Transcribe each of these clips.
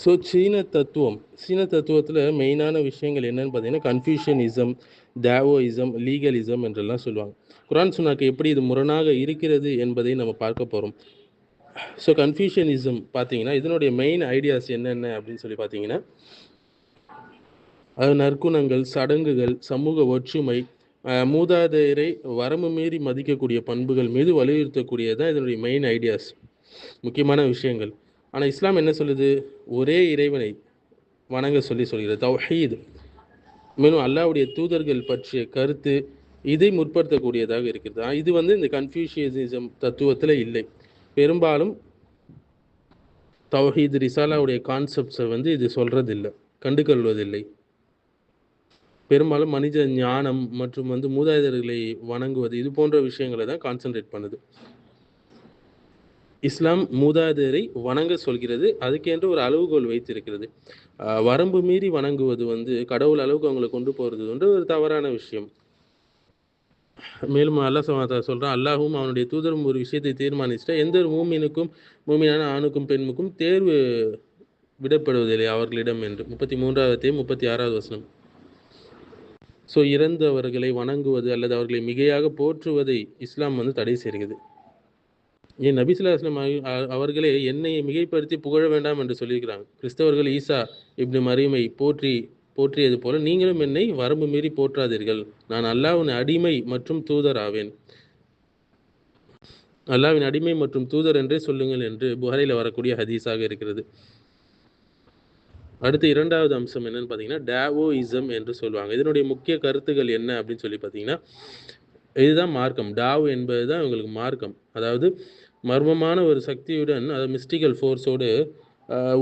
So சீன தத்துவம் சீன தத்துவத்தில் மெயினான விஷயங்கள் என்னன்னு பார்த்தீங்கன்னா கன்ஃபியூஷனிசம் தேவோயிசம் லீகலிசம் என்றெல்லாம் சொல்லுவாங்க குரான் சுனாக்கு எப்படி இது முரணாக இருக்கிறது என்பதை நம்ம பார்க்க போகிறோம் ஸோ கன்ஃபியூஷனிசம் பார்த்தீங்கன்னா இதனுடைய மெயின் ஐடியாஸ் என்னென்ன அப்படின்னு சொல்லி பார்த்தீங்கன்னா அது நற்குணங்கள் சடங்குகள் சமூக ஒற்றுமை மூதாதையரை வரம்பு மீறி மதிக்கக்கூடிய பண்புகள் மீது வலியுறுத்தக்கூடியதான் இதனுடைய மெயின் ஐடியாஸ் முக்கியமான விஷயங்கள் ஆனால் இஸ்லாம் என்ன சொல்லுது? ஒரே இறைவனை வணங்க சொல்லி சொல்கிறது. தௌஹீத். மேலும் அல்லாவுடைய தூதர்கள் பற்றிய கருத்து இதை முற்படுத்தக்கூடியதாக இருக்கிறது. இது வந்து இந்த கன்ஃபியூஷியனிசம் தத்துவத்தில் இல்லை. பெரும்பாலும் தௌஹீத் ரிசாலாவுடைய கான்செப்ட்ஸை வந்து இது சொல்கிறதில்லை கண்டுகொள்வதில்லை. பெரும்பாலும் மனித ஞானம் மற்றும் வந்து மூதாதையர்களை வணங்குவது இது போன்ற விஷயங்களை தான் கான்சென்ட்ரேட் பண்ணுது. இஸ்லாம் மூதாதையரை வணங்க சொல்கிறது அதுக்கென்று ஒரு அளவுகோல் வைத்திருக்கிறது. வரம்பு மீறி வணங்குவது வந்து கடவுள் அளவுக்கு அவங்களை கொண்டு போகிறது வந்து ஒரு தவறான விஷயம். மேலும் அல்லா சமாதா சொல்கிறான் அல்லாஹும் அவனுடைய தூதரும் ஒரு விஷயத்தை தீர்மானிச்சுட்டா எந்த ஒரு மூமினுக்கும் மூமினான ஆணுக்கும் பெண்ணுக்கும் தேர்வு விடப்படுவதில்லை அவர்களிடம் என்று. முப்பத்தி மூன்றாவது முப்பத்தி ஆறாவது வசனம். ஸோ இறந்தவர்களை வணங்குவது அல்லது அவர்களை மிகையாக போற்றுவதை இஸ்லாம் வந்து தடை செய்கிறது. ஏன் நபிசுலாஸ்லம் அவர்களே என்னை மிகைப்படுத்தி புகழ வேண்டாம் என்று சொல்லியிருக்கிறாங்க. கிறிஸ்தவர்கள் ஈசா இப்படி மறைமை போற்றி போற்றியது போல நீங்களும் என்னை வரம்பு மீறி போற்றாதீர்கள். நான் அல்லாவின் அடிமை மற்றும் தூதர் ஆவேன். அல்லாவின் அடிமை மற்றும் தூதர் என்றே சொல்லுங்கள் என்று புகாரில வரக்கூடிய ஹதீஸாக இருக்கிறது. அடுத்து இரண்டாவது அம்சம் என்னன்னு பார்த்தீங்கன்னா டாவோயிசம் என்று சொல்லுவாங்க. இதனுடைய முக்கிய கருத்துக்கள் என்ன அப்படின்னு சொல்லி பார்த்தீங்கன்னா இதுதான் மார்க்கம். டாவ் என்பது தான் இவங்களுக்கு மார்க்கம். அதாவது மர்மமான ஒரு சக்தியுடன் அதாவது மிஸ்டிக்கல் ஃபோர்ஸோடு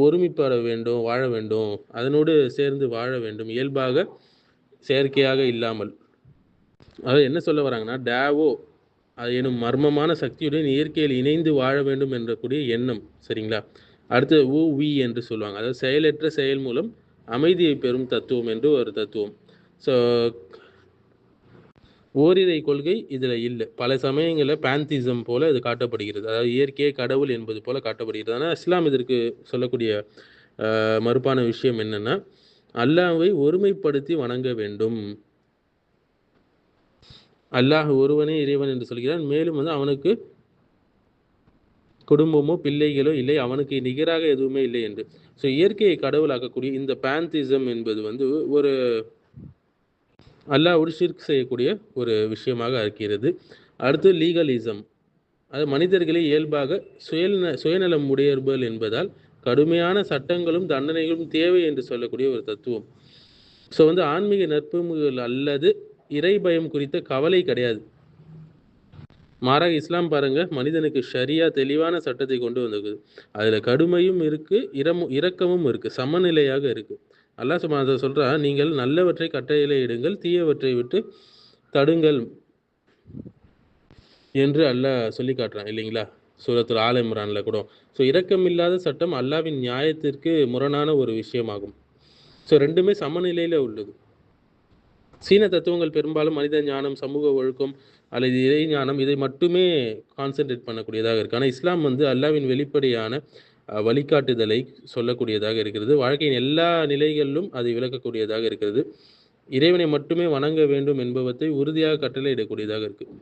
ஒருமிப்பட வேண்டும் வாழ வேண்டும். அதனோடு சேர்ந்து வாழ வேண்டும். இயல்பாக செயற்கையாக இல்லாமல். அதாவது என்ன சொல்ல வராங்கன்னா டேவோ அது எனும் மர்மமான சக்தியுடன் இயற்கையில் இணைந்து வாழ வேண்டும் என்ற கூடிய எண்ணம். சரிங்களா? அடுத்து ஊ வி என்று சொல்லுவாங்க. அதாவது செயலற்ற செயல் மூலம் அமைதியை பெறும் தத்துவம் என்று ஒரு தத்துவம். ஸோ ஓரிரை கொள்கை இதில் இல்லை. பல சமயங்களில் பேந்திசம் போல இது காட்டப்படுகிறது. அதாவது இயற்கையே கடவுள் என்பது போல காட்டப்படுகிறது. ஆனால் இஸ்லாம் இதற்கு சொல்லக்கூடிய ஆஹ், மறுப்பான விஷயம் என்னன்னா அல்லாஹ்வை ஒருமைப்படுத்தி வணங்க வேண்டும். அல்லாஹ் ஒருவனே இறைவன் என்று சொல்கிறான். மேலும் வந்து அவனுக்கு குடும்பமோ பிள்ளைகளோ இல்லை. அவனுக்கு நிகராக எதுவுமே இல்லை என்று. ஸோ இயற்கையை கடவுளாக்கக்கூடிய இந்த பேந்திசம் என்பது வந்து ஒரு அல்லாஹ் ஷிர்க் செய்யக்கூடிய ஒரு விஷயமாக இருக்கிறது. அடுத்து லீகலிசம் அது மனிதர்களே இயல்பாக சுயநல சுயநலம் உடையவர்கள் என்பதால் கடுமையான சட்டங்களும் தண்டனைகளும் தேவை என்று சொல்லக்கூடிய ஒரு தத்துவம். ஸோ வந்து ஆன்மீக நற்பண்புகள் அல்லது இறை பயம் குறித்த கவலை கிடையாது. மாறாக இஸ்லாம் பாருங்க மனிதனுக்கு ஷரியா தெளிவான சட்டத்தை கொண்டு வந்திருக்குது. அதில் கடுமையும் இருக்கு இரமும் இரக்கமும் இருக்கு சமநிலையாக இருக்குது அல்லாஹ் சுப்ஹானஹு அதை தஆலா நீங்கள் நல்லவற்றை கட்டளையிடுங்கள் தீயவற்றை விட்டு தடுங்கள் என்று அல்லாஹ் சொல்லி காட்டுறான் இல்லைங்களா? சூரத்தில் ஆல கூட. ஸோ இரக்கமில்லாத சட்டம் அல்லாவின் நியாயத்திற்கு முரணான ஒரு விஷயமாகும். ஸோ ரெண்டுமே சமநிலையில் உள்ளது. சீன தத்துவங்கள் பெரும்பாலும் மனித ஞானம் சமூக ஒழுக்கம் அல்லது இறை ஞானம் இதை மட்டுமே கான்சென்ட்ரேட் பண்ணக்கூடியதாக இருக்கு. ஆனால் இஸ்லாம் வந்து அல்லாவின் வெளிப்படையான வழிகாட்டுதலை சொல்லக்கூடியதாக இருக்கிறது. வாழ்க்கையின் எல்லா நிலைகளிலும் அதை விளக்கக்கூடியதாக இருக்கிறது. இறைவனை மட்டுமே வணங்க வேண்டும் என்பவற்றை உறுதியாக கட்டளையிடக்கூடியதாக இருக்குது